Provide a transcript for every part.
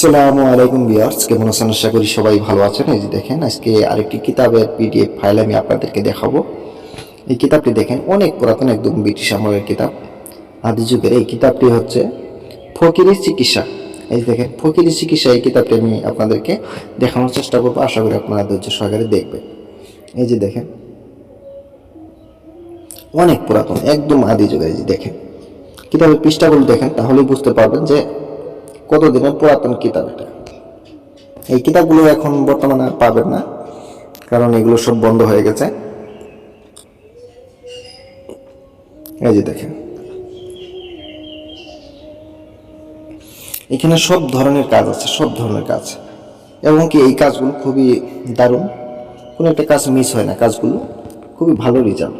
আসসালামু আলাইকুম বিয়ার্স কেমন আছেন? আশা করি সবাই ভালো আছেন। এই যে দেখেন, আজকে আরেকটি কিতাবের পিডিএফ ফাইল আমি আপনাদেরকে দেখাবো। এই কিতাবটি দেখেন, অনেক পুরাতন একদম ব্রিটিশ আমলের কিতাব। আদি যুগের এই কিতাবটি হচ্ছে ফকিরি চিকিৎসা। এই যে দেখেন ফকিরি চিকিৎসা এই কিতাবটি আমি আপনাদেরকে দেখানোর চেষ্টা করব। আশা করি আপনারা ধৈর্য সহকারে দেখবেন। এই যে দেখেন, অনেক পুরাতন, একদম আদি যুগের এই যে দেখেন। কিতাবের পৃষ্ঠাগুলো দেখেন, তাহলেই বুঝতে পারবেন যে কতদিনের পুরাতন কিতাব এটা। এই কিতাবগুলো এখন বর্তমানে আর পাবেন না, কারণ এগুলো সব বন্ধ হয়ে গেছে। এই যে দেখেন। এখানে সব ধরনের কাজ আছে, সব ধরনের কাজ। এবং কি এই কাজগুলো খুবই দারুণ। কোনো একটা কাজ মিস হয় না, কাজগুলো খুবই ভালো রেজাল্ট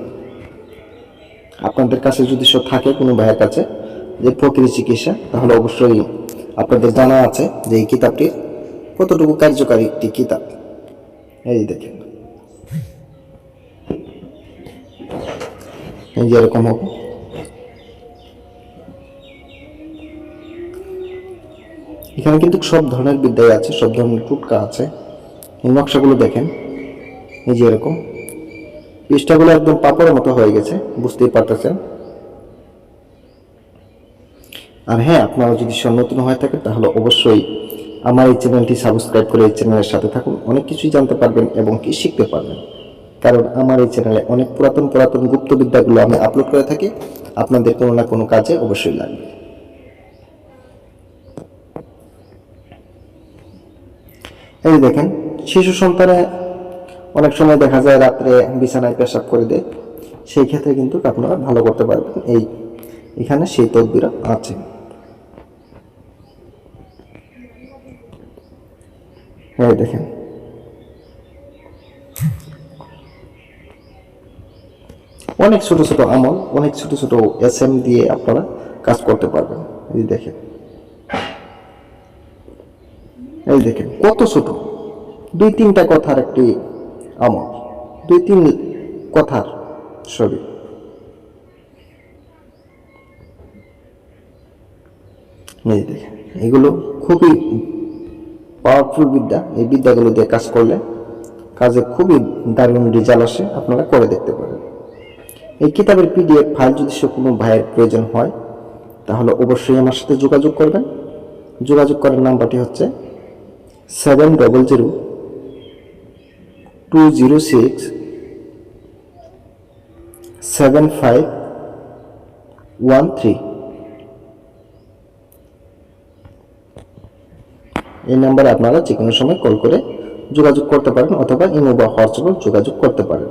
আপনাদের কাছে যদি সব থাকে কোনো ভাইয়ের কাছে, যে প্রকৃতি চিকিৎসা, তাহলে অবশ্যই আপনাদের জানা আছে যে এই কিতাবটি কতটুকু কার্যকারী একটি কিতাব? এই দেখেন। এই যে এরকম হবে। এখানে কিন্তু সব ধরনের বিদ্যায় আছে, সব ধরনের টুটকা আছে। এই নকশাগুলো দেখেন। এই যে এরকম। পৃষ্ঠাগুলো একদম পাপড়ের মতো হয়ে গেছে, বুঝতেই পারতেছেন। আর হ্যাঁ আপনারা যদি নতুন হয়ে থাকেন, তাহলে অবশ্যই আমার এই চ্যানেলটি সাবস্ক্রাইব করে এই চ্যানেলের সাথে থাকুন। অনেক কিছুই জানতে পারবেন এবং কি শিখতে পারবেন। কারণ আমার এই চ্যানেলে অনেক পুরাতন পুরাতন গুপ্তবিদ্যাগুলো আমি আপলোড করে থাকি। আপনাদের কোনো না কোনো কাজে অবশ্যই লাগবে। এই দেখেন, শিশু সন্তানে অনেক সময় দেখা যায় রাত্রে বিছানায় পেশাব করে দেয়। সেই ক্ষেত্রে কিন্তু আপনারা ভালো করতে পারবেন। এই এখানে সেই তদবির আছে। এই দেখেন। অনেক ছোট ছোট আমল, অনেক ছোট ছোট এস এম দিয়ে আপনারা কাজ করতে পারবেন। এই দেখেন। এই দেখেন, কত ছোট। দুই তিনটা কথার একটি আমল, দুই তিন কথার ছবি। এই দেখেন, এগুলো খুবই পাওয়ারফুল বিদ্যা। এই বিদ্যাগুলো দিয়ে কাজ করলে কাজে খুবই দারুণ রেজাল্ট আসে, আপনারা করে দেখতে পারেন। এই কিতাবের পিডিএফ ফাইল যদি সে কোনো ভাইয়ের প্রয়োজন হয়, তাহলে অবশ্যই আমার সাথে যোগাযোগ করবেন। যোগাযোগ করার নাম্বারটি হচ্ছে seven double zero two zero six seven five one three এই নাম্বারে আপনারা যে কোনো সময় কল করে যোগাযোগ করতে পারেন অথবা ইমো বা হোয়াটসঅ্যাপে যোগাযোগ করতে পারেন।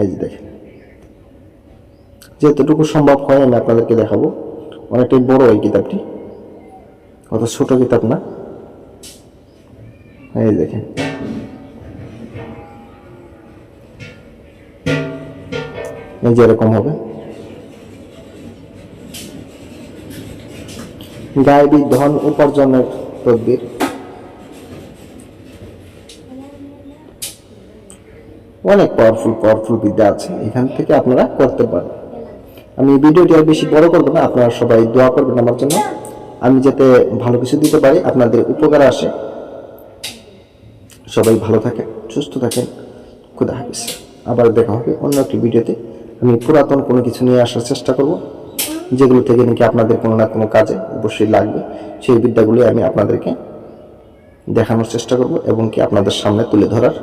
এই যে দেখেন। যেতটুকু সম্ভব হয় আমি আপনাদেরকে দেখাবো। অনেকটাই বড় এই কিতাবটি। অত ছোট কিতাব না। এই দেখেন। এই যে এরকম হবে। গায়েবী ধন উপার্জনের তদবির অনেক পাওয়ারফুল পাওয়ারফুল বিদ্যা আছে, এখান থেকে আপনারা করতে পারেন। আমি ভিডিওটি আর বেশি বড় করব না, আপনারা সবাই দোয়া করবেন আমার জন্য। আমি যাতে ভালো কিছু দিতে পারি, আপনাদের উপকার আসে। সবাই ভালো থাকেন, সুস্থ থাকেন। খুদা হাফিজ। আবার দেখা হবে অন্য একটি ভিডিওতে আমি পুরাতন কোনো কিছু নিয়ে আসার চেষ্টা করব। যেগুলো থেকে নাকি আপনাদের কোনো না কোনো কাজে অবশ্যই লাগবে, সেই বিদ্যাগুলি আমি আপনাদেরকে দেখানোর চেষ্টা করব এবং কি আপনাদের সামনে তুলে ধরার